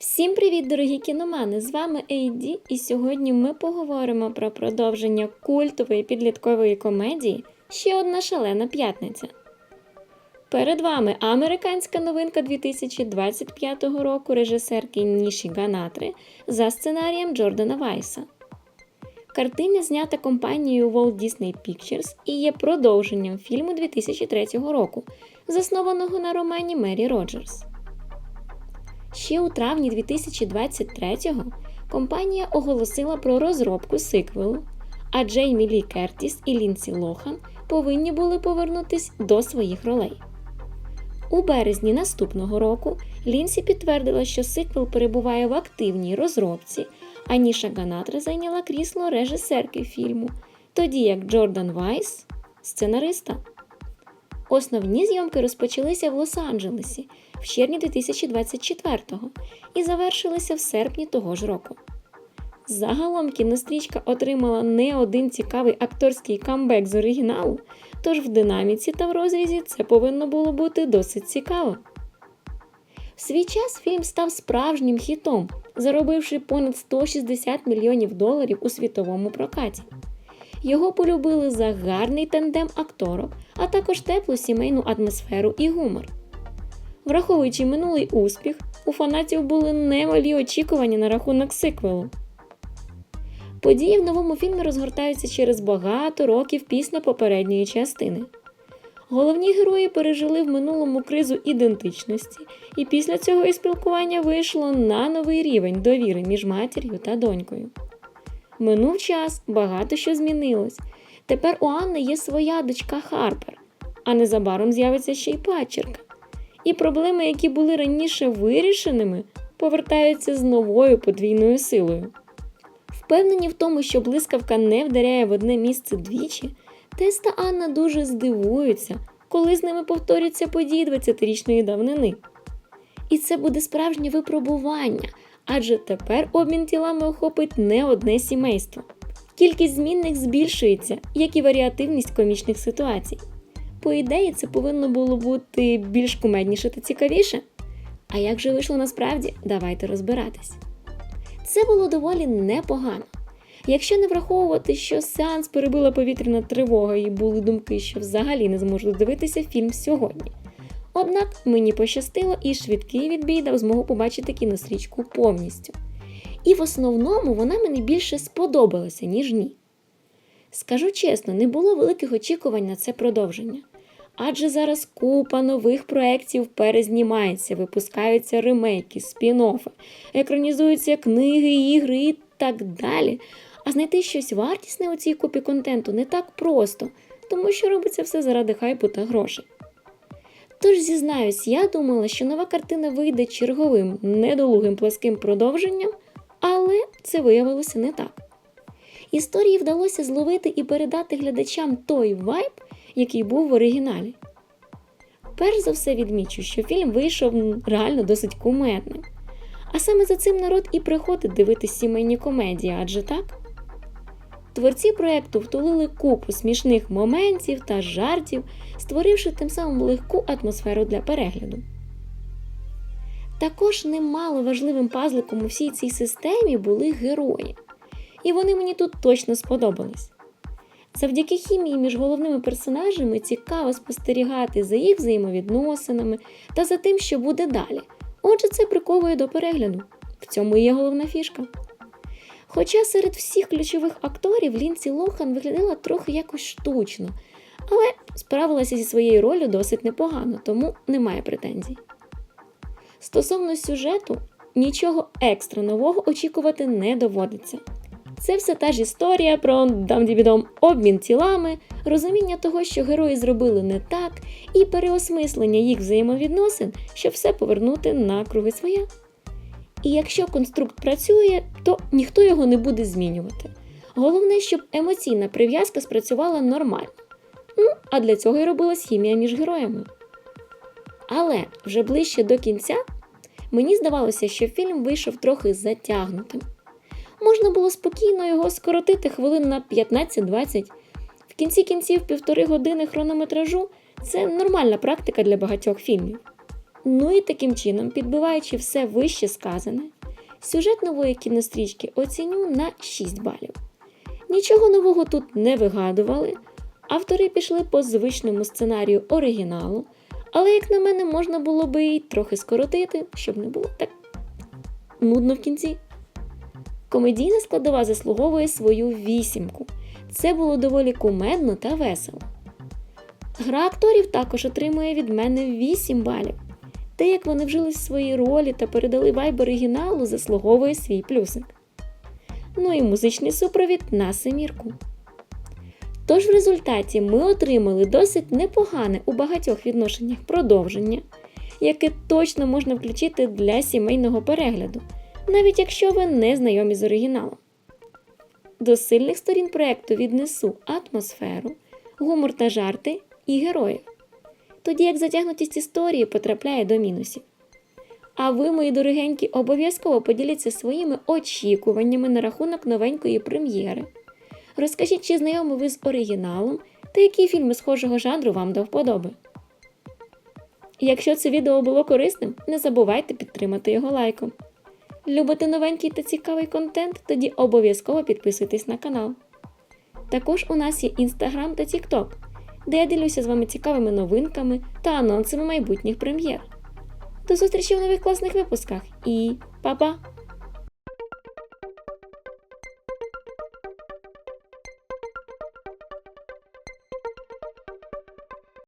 Всім привіт, дорогі кіномани! З вами Ейді, і сьогодні ми поговоримо про продовження культової підліткової комедії Ще одна шалена п'ятниця. Перед вами американська новинка 2025 року режисерки Ніші Ганатри за сценарієм Джордана Вайса. Картина знята компанією Walt Disney Pictures і є продовженням фільму 2003 року, заснованого на романі Мері Роджерс. Ще у травні 2023-го компанія оголосила про розробку сиквелу, а Джеймі Лі Кертіс і Лінсі Лохан повинні були повернутись до своїх ролей. У березні наступного року Лінсі підтвердила, що сиквел перебуває в активній розробці, а Ніша Ганатра зайняла крісло режисерки фільму, тоді як Джордан Вайс сценариста. Основні зйомки розпочалися в Лос-Анджелесі в червні 2024-го і завершилися в серпні того ж року. Загалом кінострічка отримала не один цікавий акторський камбек з оригіналу, тож в динаміці та в розрізі це повинно було бути досить цікаво. В свій час фільм став справжнім хітом, заробивши понад 160 мільйонів доларів у світовому прокаті. Його полюбили за гарний тандем акторок, а також теплу сімейну атмосферу і гумор. Враховуючи минулий успіх, у фанатів були немалі очікування на рахунок сиквелу. Події в новому фільмі розгортаються через багато років після попередньої частини. Головні герої пережили в минулому кризу ідентичності, і після цього і спілкування вийшло на новий рівень довіри між матір'ю та донькою. Минув час, багато що змінилось. Тепер у Анни є своя дочка Харпер, а незабаром з'явиться ще й падчерка. І проблеми, які були раніше вирішеними, повертаються з новою подвійною силою. Впевнені в тому, що блискавка не вдаряє в одне місце двічі, Тес та Анна дуже здивуються, коли з ними повторяться події 20-річної давнини. І це буде справжнє випробування, адже тепер обмін тілами охопить не одне сімейство. Кількість змінних збільшується, як і варіативність комічних ситуацій. По ідеї, це повинно було бути більш кумедніше та цікавіше. А як же вийшло насправді, давайте розбиратись. Це було доволі непогано. Якщо не враховувати, що сеанс перебила повітряна тривога і були думки, що взагалі не зможу дивитися фільм сьогодні. Однак мені пощастило і швидкий відбій дав змогу побачити кінострічку повністю. І в основному вона мені більше сподобалася, ніж ні. Скажу чесно, не було великих очікувань на це продовження. Адже зараз купа нових проєктів перезнімається, випускаються ремейки, спін-оффи, екранізуються книги, ігри і так далі. А знайти щось вартісне у цій купі контенту не так просто, тому що робиться все заради хайпу та грошей. Тож, зізнаюсь, я думала, що нова картина вийде черговим недолугим пласким продовженням, але це виявилося не так. Історії вдалося зловити і передати глядачам той вайб, який був в оригіналі. Перш за все відмічу, що фільм вийшов реально досить кумедним. А саме за цим народ і приходить дивитись сімейні комедії, адже так? Творці проєкту втулили купу смішних моментів та жартів, створивши тим самим легку атмосферу для перегляду. Також немало важливим пазликом у всій цій системі були герої, і вони мені тут точно сподобались. Завдяки хімії між головними персонажами цікаво спостерігати за їх взаємовідносинами та за тим, що буде далі. Отже, це приковує до перегляду. В цьому і є головна фішка. Хоча серед всіх ключових акторів Лінсі Лохан виглядала трохи якось штучно, але справилася зі своєю ролью досить непогано, тому немає претензій. Стосовно сюжету, нічого екстра нового очікувати не доводиться. Це все та ж історія про дамдібідом обмін тілами, розуміння того, що герої зробили не так, і переосмислення їх взаємовідносин, щоб все повернути на круги своя. І якщо конструкт працює, то ніхто його не буде змінювати. Головне, щоб емоційна прив'язка спрацювала нормально. Ну, а для цього й робилась хімія між героями. Але вже ближче до кінця мені здавалося, що фільм вийшов трохи затягнутим можна було спокійно його скоротити хвилин на 15-20. В кінці кінців півтори години хронометражу це нормальна практика для багатьох фільмів. Ну і таким чином, підбиваючи все вище сказане, сюжет нової кінострічки оціню на 6 балів. Нічого нового тут не вигадували. Автори пішли по звичному сценарію оригіналу, але, як на мене, можна було би і трохи скоротити, щоб не було так нудно в кінці. Комедійна складова заслуговує свою вісімку. Це було доволі кумедно та весело. Гра акторів також отримує від мене 8 балів. Те, як вони вжились в свої ролі та передали вайб оригіналу, заслуговує свій плюсик. Ну і музичний супровід на семірку. Тож в результаті ми отримали досить непогане у багатьох відношеннях продовження, яке точно можна включити для сімейного перегляду, навіть якщо ви не знайомі з оригіналом. До сильних сторін проекту віднесу атмосферу, гумор та жарти і героїв, тоді як затягнутість історії потрапляє до мінусів. А ви, мої дорогенькі, обов'язково поділіться своїми очікуваннями на рахунок новенької прем'єри. Розкажіть, чи знайомі ви з оригіналом та які фільми схожого жанру вам до вподоби. Якщо це відео було корисним, не забувайте підтримати його лайком. Любите новенький та цікавий контент, тоді обов'язково підписуйтесь на канал. Також у нас є Інстаграм та Тікток, де я ділюся з вами цікавими новинками та анонсами майбутніх прем'єр. До зустрічі в нових класних випусках і па-па!